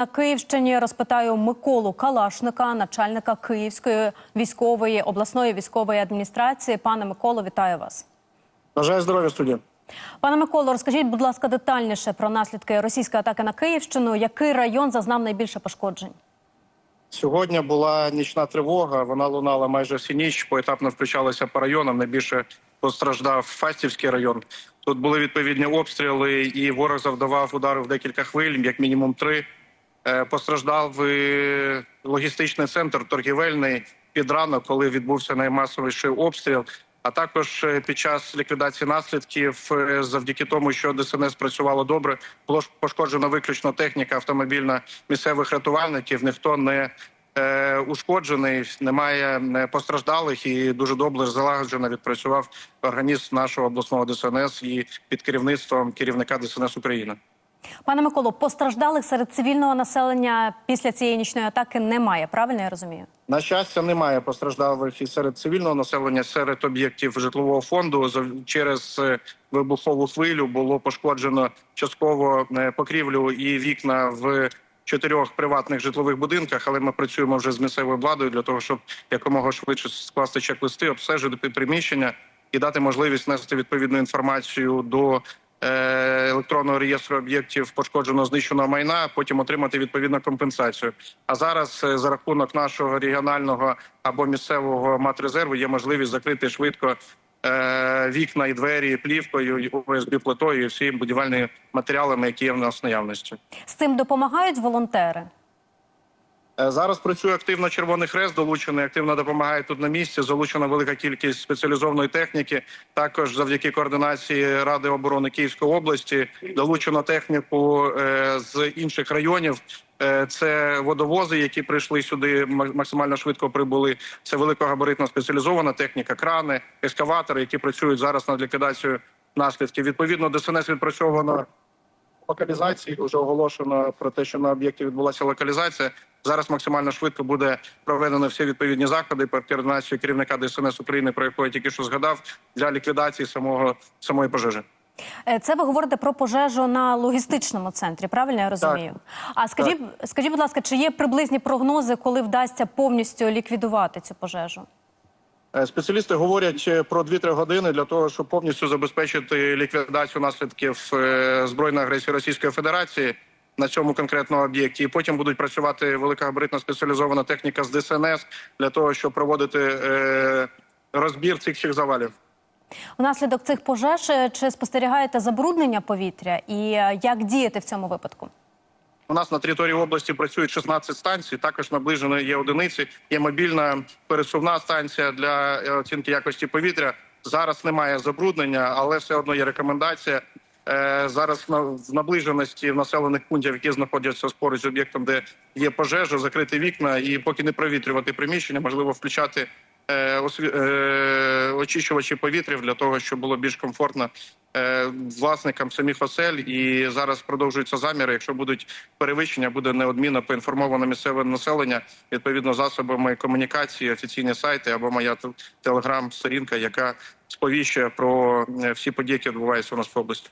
На Київщині розпитаю Миколу Калашника, начальника Київської військової обласної військової адміністрації. Пане Миколо, вітаю вас. Бажаю здоров'я студія. Пане Миколо, розкажіть, будь ласка, детальніше про наслідки російської атаки на Київщину. Який район зазнав найбільше пошкоджень? Сьогодні була нічна тривога. Вона лунала майже всю ніч. Поетапно включалася по районам. Найбільше постраждав Фастівський район. Тут були відповідні обстріли, і ворог завдавав ударів декілька хвиль, як мінімум три. Е, Постраждав логістичний центр торгівельний під ранок, коли відбувся наймасовіший обстріл. А також е, під час ліквідації наслідків, е, завдяки тому, що ДСНС працювало добре, було пошкоджена виключно техніка автомобільна місцевих рятувальників. Ніхто не е, ушкоджений, немає постраждалих і дуже добре залагоджено відпрацював організм нашого обласного ДСНС і під керівництвом керівника ДСНС України. Пане Миколо, постраждалих серед цивільного населення після цієї нічної атаки немає. Правильно я розумію? На щастя, немає постраждалих і серед цивільного населення, серед об'єктів житлового фонду. Через е, вибухову хвилю було пошкоджено частково е, покрівлю і вікна в чотирьох приватних житлових будинках. Але ми працюємо вже з місцевою владою для того, щоб якомога швидше скласти чек-листи, обстежити приміщення і дати можливість нести відповідну інформацію до електронного реєстру об'єктів пошкодженого знищеного майна, потім отримати відповідну компенсацію. А зараз е, за рахунок нашого регіонального або місцевого матрезерву є можливість закрити швидко е, вікна і двері плівкою, ОСБ плитою і всі будівельні матеріалами, які є в нас наявності. З цим допомагають волонтери. Е, Зараз працює активно Червоний Хрест, долучений, активно допомагає тут на місці. Залучена велика кількість спеціалізованої техніки. Також завдяки координації Ради оборони Київської області долучено техніку е, з інших районів. Е, Це водовози, які прийшли сюди, ма- максимально швидко прибули. Це великогабаритна спеціалізована техніка, крани, ескаватори, які працюють зараз над ліквідацією наслідків. Відповідно, ДСНС відпрацьовано локалізації. Вже оголошено про те, що на об'єкті відбулася локалізація. Зараз максимально швидко буде проведено всі відповідні заходи під координацією керівника ДСНС України, про якого я тільки що згадав, для ліквідації самого самої пожежі. Е, Це ви говорите про пожежу на логістичному центрі, правильно я розумію? А скажіть, скажіть, будь ласка, чи є приблизні прогнози, коли вдасться повністю ліквідувати цю пожежу? Е, Спеціалісти говорять е, про 2-3 години для того, щоб повністю забезпечити ліквідацію наслідків е, збройної агресії Російської Федерації на цьому конкретному об'єкті. І потім будуть працювати великогабаритна спеціалізована техніка з ДСНС для того, щоб проводити розбір цих всіх завалів. Унаслідок цих пожеж чи спостерігаєте забруднення повітря і як діяти в цьому випадку? У нас на території області працюють 16 станцій. Також наближено є одиниці. Є мобільна пересувна станція для е, оцінки якості повітря. Зараз немає забруднення, але все одно є рекомендація. Е, Зараз в наближеності в населених пунктів, які знаходяться поруч з об'єктом, де є пожежа, закрити вікна і поки не провітрювати приміщення, можливо, включати очищувачі повітря для того, щоб було більш комфортно е, власникам самих осель. І зараз продовжуються заміри. Якщо будуть перевищення, буде неодмінно поінформовано місцеве населення відповідно засобами комунікації, офіційні сайти або моя телеграм-сторінка, яка сповіщує про е, всі події, які відбуваються у нас в області.